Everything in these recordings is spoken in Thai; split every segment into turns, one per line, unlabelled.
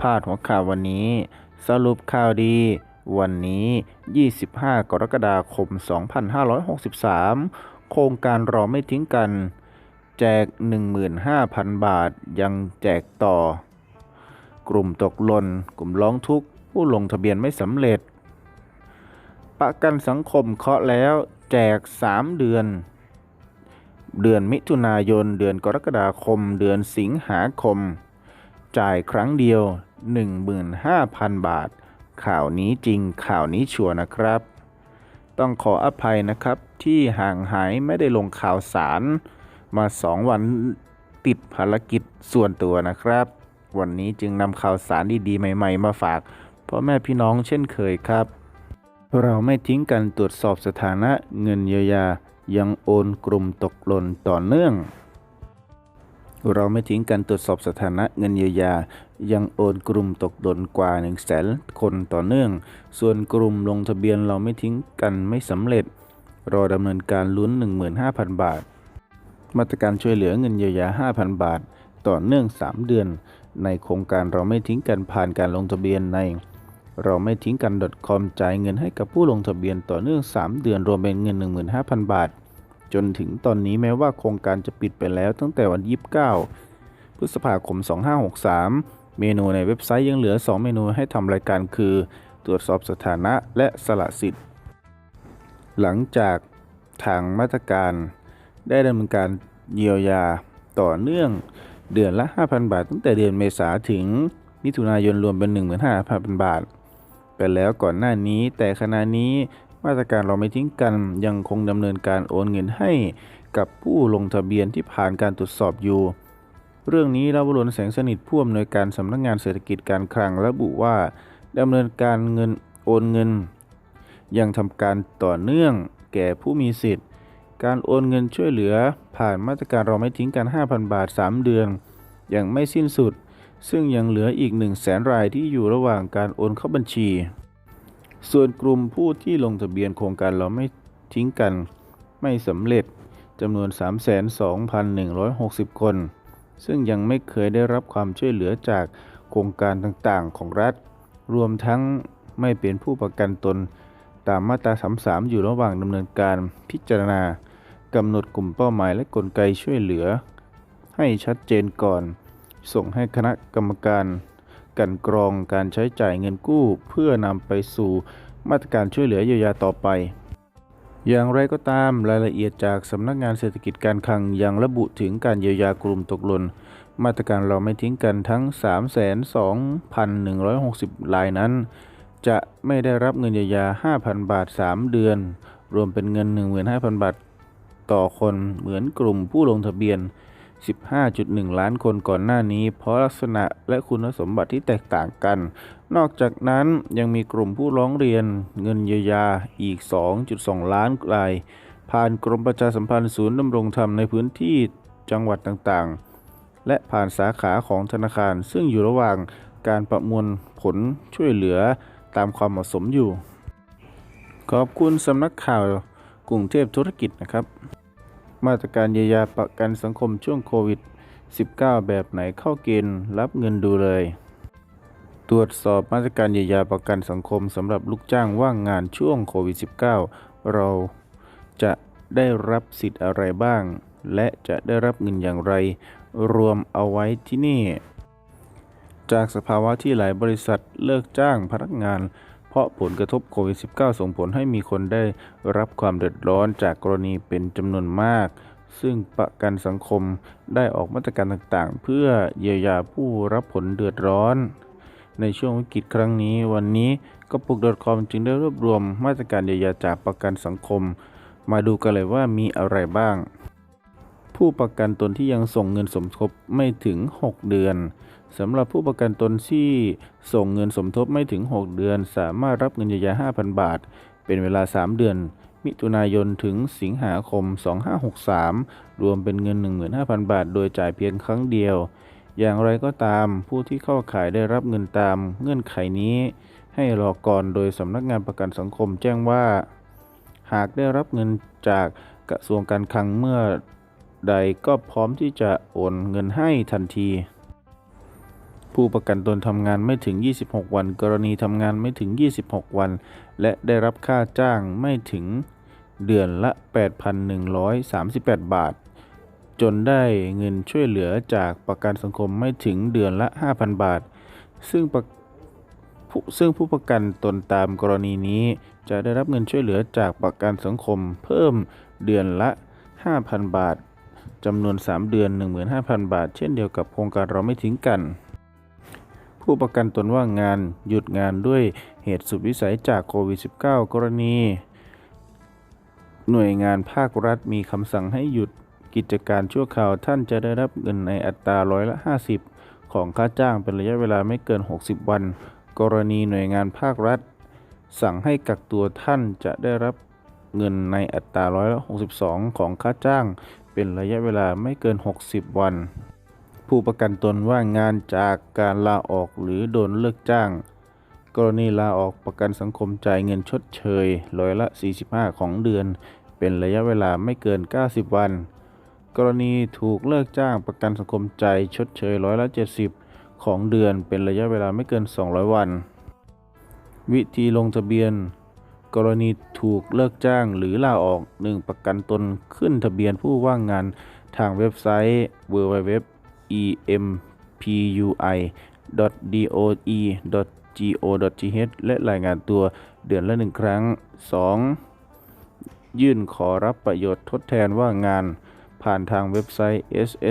พาดหัวข่าววันนี้ สรุปข่าวดี วันนี้ 25 กรกฎาคม 2563 โครงการรอไม่ทิ้งกัน แจก 15,000 บาทยังแจกต่อ กลุ่มตกหล่นกลุ่มร้องทุกข์ ผู้ลงทะเบียนไม่สำเร็จ ประกันสังคมเคาะแล้วแจก 3 เดือนเดือนมิถุนายน เดือนกรกฎาคม เดือนสิงหาคม จ่ายครั้งเดียว 15,000 บาท ข่าวนี้จริงข่าวนี้ชัวร์นะครับ ต้องขออภัยนะครับที่ห่างหายไม่ได้ลงข่าวสาร มาสองวันติดภารกิจส่วนตัวนะครับ วันนี้จึงนำข่าวสารดีๆใหม่ ๆ มาฝากพ่อแม่พี่น้องเช่นเคยครับ เราไม่ทิ้งกันตรวจสอบสถานะเงินเยียวยายังโอนกลุ่มตกหล่นต่อเนื่อง เราไม่ทิ้งกันตรวจสอบสถานะเงินเยียวยา ยังโอนกลุ่มตกหล่นกว่า 1 0 0 0 0แสนคนต่อเนื่อง ส่วนกลุ่มลงทะเบียนเราไม่ทิ้งกันไม่สำเร็จ รอดำเนินการลุ้น 15,000 บาท มาตรการช่วยเหลือเงินเยียวยา 5,000 บาท ต่อเนื่อง 3 เดือน ในโครงการเราไม่ทิ้งกันผ่านการลงทะเบียนใน เราไม่ทิ้งกัน .com จ่ายเงินให้กับผู้ลงทะเบียนต่อเนื่อง 3 เดือนรวมเป็นเงิน 15,000 บาท จนถึงตอนนี้แม้ว่าโครงการจะปิดไปแล้วตั้งแต่วัน29 พฤษภาคม 2563 เมนูในเว็บไซต์ยังเหลือ 2 เมนูให้ทำรายการคือ ตรวจสอบสถานะและสละสิทธิ์ หลังจากทางมาตรการได้ดำเนินการเยียวยาต่อเนื่องเดือนละ 5,000 บาท ตั้งแต่เดือนเมษาถึงมิถุนายนรวมเป็น 15,000 บาท ไปแล้วก่อนหน้านี้ แต่ขณะนี้ มาตรการเราไม่ทิ้งกันยังคงดำเนินการโอนเงินให้กับผู้ลงทะเบียนที่ผ่านการตรวจสอบอยู่ เรื่องนี้ราบรนแสงสนิทผู้อำนวยการสำนักงานเศรษฐกิจการคลังระบุว่าดำเนินการเงินโอนเงิน ยังทำการต่อเนื่องแก่ผู้มีสิทธิ์ การโอนเงินช่วยเหลือ ผ่านมาตรการเราไม่ทิ้งกัน 5,000 บาท 3 เดือน ยังไม่สิ้นสุด ซึ่งยังเหลืออีก 1 0 0 0 0แสนรายที่อยู่ระหว่างการโอนเข้าบัญชี ส่วนกลุ่มผู้ที่ลงทะเบียนโครงการเราไม่ทิ้งกันไม่สำเร็จจำนวน 32,160 คน ซึ่งยังไม่เคยได้รับความช่วยเหลือจากโครงการต่างๆ ของรัฐ รวมทั้งไม่เป็นผู้ประกันตน ตามมาตรา 33 อยู่ระหว่างดำเนินการพิจารณากำหนดกลุ่มเป้าหมายและกลไกช่วยเหลือ ให้ชัดเจนก่อน ส่งให้คณะกรรมการ กันกรองการใช้จ่ายเงินกู้ เพื่อนำไปสู่มาตรการช่วยเหลือเยียวยาต่อไป อย่างไรก็ตามรายละเอียดจากสำนักงานเศรษฐกิจการคลังยังระบุถึงการเยียวยากลุ่มตกหล่นมาตรการเราไม่ทิ้งกันทั้ง 3,2160รายนั้น จะไม่ได้รับเงินเยียวยา 5,000 บาท 3 เดือน รวมเป็นเงิน 15,000 บาท ต่อคนเหมือนกลุ่มผู้ลงทะเบียน 15.1 ล้านคนก่อนหน้านี้ เพราะลักษณะและคุณสมบัติที่แตกต่างกัน นอกจากนั้นยังมีกลุ่มผู้ร้องเรียนเงินเยียวยาอีก 2.2 ล้านราย ผ่านกรมประชาสัมพันธ์ศูนย์ดำรงธรรมในพื้นที่จังหวัดต่างๆ และผ่านสาขาของธนาคาร ซึ่งอยู่ระหว่างการประมวลผลช่วยเหลือตามความเหมาะสมอยู่ ขอบคุณสำนักข่าวกรุงเทพธุรกิจนะครับ มาตรการเยียวยาประกันสังคมช่วงโควิด -19 แบบไหนเข้าเกณฑ์รับเงินดูเลย ตรวจสอบมาตรการเยียวยาประกันสังคมสำหรับลูกจ้างว่างงานช่วงโควิด -19 เราจะได้รับสิทธิ์อะไรบ้าง และจะได้รับเงินอย่างไร รวมเอาไว้ที่นี่ จากสภาวะที่หลายบริษัทเลิกจ้างพนักงาน เพราะผลกระทบโควิด -19 ส่งผลให้มีคนได้รับความเดือดร้อนจากกรณีเป็นจำนวนมาก ซึ่งประกันสังคมได้ออกมาตรการต่างๆ เพื่อเยียวยาผู้รับผลเดือดร้อน ในช่วงวิกฤตครั้งนี้ วันนี้กระปุก .com จึงได้รวบรวมมาตรการเยียวยาจากประกันสังคม มาดูกันเลยว่ามีอะไรบ้าง ผู้ประกันตนที่ยังส่งเงินสมทบไม่ถึง 6 เดือนสำหรับผู้ประกันตนที่ส่งเงินสมทบไม่ถึง 6 เดือน สามารถรับเงินเยียวยา5,000 บาท เป็นเวลา 3 เดือน มิถุนายนถึงสิงหาคม 2563 รวมเป็นเงิน 15,000 บาท โดยจ่ายเพียงครั้งเดียว อย่างไรก็ตามผู้ที่เข้าขายได้รับเงินตามเงื่อนไขนี้ ให้รอก่อนโดยสำนักงานประกันสังคมแจ้งว่า หากได้รับเงินจากกระทรวงการคลังเมื่อ ใดก็พร้อมที่จะโอนเงินให้ทันที ผู้ประกันตนทำงานไม่ถึง 26 วัน กรณีทำงานไม่ถึง 26 วัน และได้รับค่าจ้างไม่ถึงเดือนละ 8,138 บาท จนได้เงินช่วยเหลือจากประกันสังคมไม่ถึงเดือนละ 5,000 บาท ซึ่งประผู้ซึ่งผู้ประกันตนตามกรณีนี้ จะได้รับเงินช่วยเหลือจากประกันสังคมเพิ่มเดือนละ 5,000 บาท จำนวน 3 เดือน 15,000 บาท เช่นเดียวกับโครงการเราไม่ทิ้งกัน ผู้ประกันตนว่างงานหยุดงานด้วยเหตุสุดวิสัยจากโควิด -19 กรณี หน่วยงานภาครัฐมีคำสั่งให้หยุดกิจการชั่วคราวท่านจะได้รับเงินในอัตราร้อยละ 50 ของค่าจ้างเป็นระยะเวลาไม่เกิน 60 วัน กรณีหน่วยงานภาครัฐ สั่งให้กักตัวท่านจะได้รับเงินในอัตราร้อยละ 62 ของค่าจ้าง เป็นระยะเวลาไม่เกิน 60 วัน ผู้ประกันตนว่างงานจากการลาออกหรือโดนเลิกจ้าง กรณีลาออกประกันสังคมจ่ายเงินชดเชยร้อยละ 45 ของเดือน เป็นระยะเวลาไม่เกิน 90 วัน กรณีถูกเลิกจ้างประกันสังคมจ่ายชดเชยร้อยละ 70 ของเดือน เป็นระยะเวลาไม่เกิน 200 วัน วิธีลงทะเบียน กรณีถูกเลิกจ้างหรือลาออกหนึ่งประกันตนขึ้นทะเบียนผู้ว่างงานทางเว็บไซต์ www.empui.doe.go.th และรายงานตัวเดือนละหนึ่งครั้ง 2. ยื่นขอรับประโยชน์ทดแทนว่างงาน ผ่านทางเว็บไซต์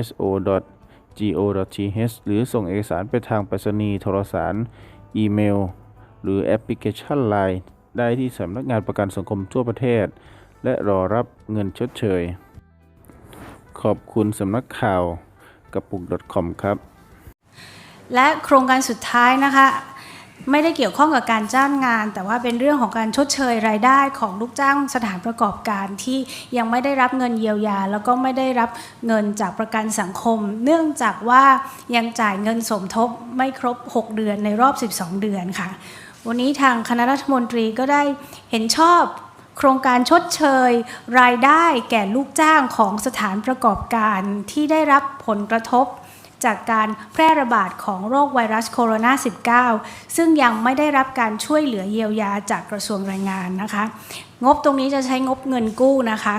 sso.go.th หรือส่งเอกสารไปทางไปรษณีย์โทรสาร อีเมล หรือแอปพลิเคชัน Line ได้ที่สำนักงานประกันสังคมทั่วประเทศ และรอรับเงินชดเชย ขอบคุณสำนักข่าวกระปุก .com ครับ
และโครงการสุดท้ายนะคะ ไม่ได้เกี่ยวข้องกับการจ้างงาน แต่ว่าเป็นเรื่องของการชดเชยรายได้ของลูกจ้างสถานประกอบการที่ยังไม่ได้รับเงินเยียวยา แล้วก็ไม่ได้รับเงินจากประกันสังคม เนื่องจากว่ายังจ่ายเงินสมทบไม่ครบ 6 เดือนในรอบ 12 เดือนค่ะ วันนี้ทางคณะรัฐมนตรีก็ได้เห็นชอบโครงการชดเชย รายได้แก่ลูกจ้างของสถานประกอบการที่ได้รับผลกระทบ จากการแพร่ระบาดของโรคไวรัสโคโรนา 19 ซึ่งยังไม่ได้รับการช่วยเหลือเยียวยาจากกระทรวงแรงงานนะคะ งบตรงนี้จะใช้งบเงินกู้นะคะ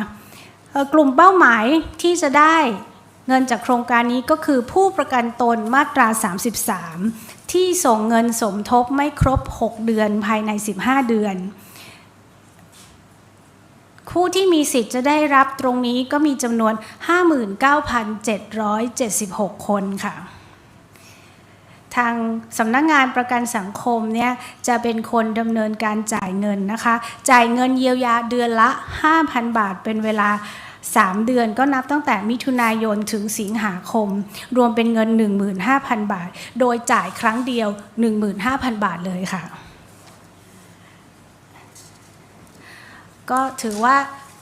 กลุ่มเป้าหมายที่จะได้ เงินจากโครงการนี้ก็คือผู้ประกันตนมาตรา 33 ที่ส่งเงินสมทบไม่ครบ 6 เดือนภายใน 15 เดือนคู่ที่มีสิทธิ์จะได้รับตรงนี้ก็มีจำนวน 59,776 คนค่ะ ทางสำนักงงานประกันสังคมเนี่ยจะเป็นคนดำเนินการจ่ายเงินนะคะ จ่ายเงินเยียวยาเดือนละ 5,000 บาทเป็นเวลา 3 เดือนก็นับตั้งแต่มิถุนายนถึงสิงหาคม รวมเป็นเงิน 15,000 บาท โดยจ่ายครั้งเดียว 15,000 บาทเลยค่ะ ก็ถือว่า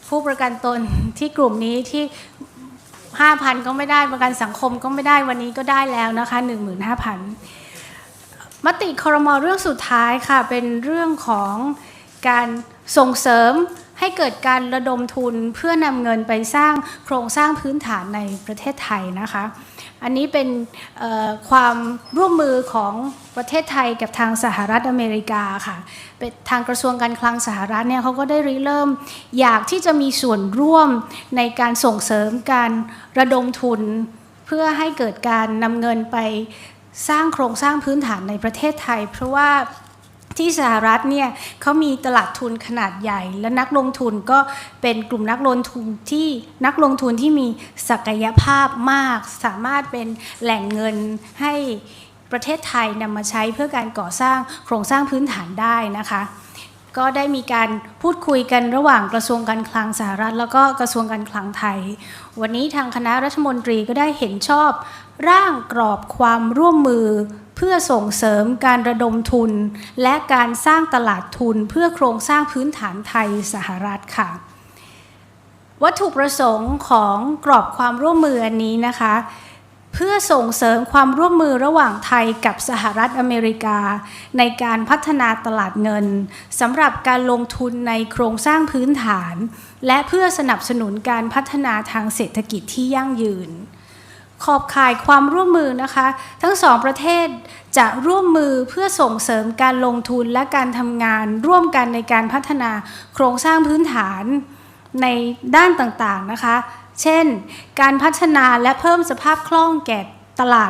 ผู้ประกันตนที่กลุ่มนี้ที่ 5,000 ก็ไม่ได้ประกันสังคมก็ไม่ได้วันนี้ก็ได้แล้วนะคะ 15,000 มติคอรมอเรื่องสุดท้ายค่ะ เป็นเรื่องของการส่งเสริม ให้เกิดการระดมทุนเพื่อนำเงินไปสร้างโครงสร้างพื้นฐานในประเทศไทยนะคะ อันนี้เป็นความร่วมมือของประเทศไทยกับทางสหรัฐอเมริกาค่ะเป็นทางกระทรวงการคลังสหรัฐเนี่ยเขาก็ได้ริเริ่ม อยากที่จะมีส่วนร่วมในการส่งเสริมการระดมทุน เพื่อให้เกิดการนำเงินไปสร้างโครงสร้างพื้นฐานในประเทศไทย เพราะว่า ที่สหรัฐเนี่ยเขามีตลาดทุนขนาดใหญ่ และนักลงทุนก็เป็นกลุ่มนักลงทุนที่นักลงทุนที่มีศักยภาพมาก สามารถเป็นแหล่งเงินให้ประเทศไทยนำมาใช้เพื่อการก่อสร้างโครงสร้างพื้นฐานได้นะคะ ก็ได้มีการพูดคุยกันระหว่างกระทรวงการคลังสหรัฐ แล้วก็กระทรวงการคลังไทย วันนี้ทางคณะรัฐมนตรีก็ได้เห็นชอบ ร่างกรอบความร่วมมือ เพื่อส่งเสริมการระดมทุน และการสร้างตลาดทุนเพื่อโครงสร้างพื้นฐานไทยสหรัฐค่ะ วัตถุประสงค์ของกรอบความร่วมมืออันนี้นะคะ เพื่อส่งเสริมความร่วมมือระหว่างไทยกับสหรัฐอเมริกา ในการพัฒนาตลาดเงินสำหรับการลงทุนในโครงสร้างพื้นฐาน และเพื่อสนับสนุนการพัฒนาทางเศรษฐกิจที่ยั่งยืน ขอบข่ายความร่วมมือนะคะ ทั้งสองประเทศจะร่วมมือเพื่อส่งเสริมการลงทุนและการทำงานร่วมกันในการพัฒนาโครงสร้างพื้นฐานในด้านต่างๆนะคะ เช่น การพัฒนาและเพิ่มสภาพคล่องแก่ตลาด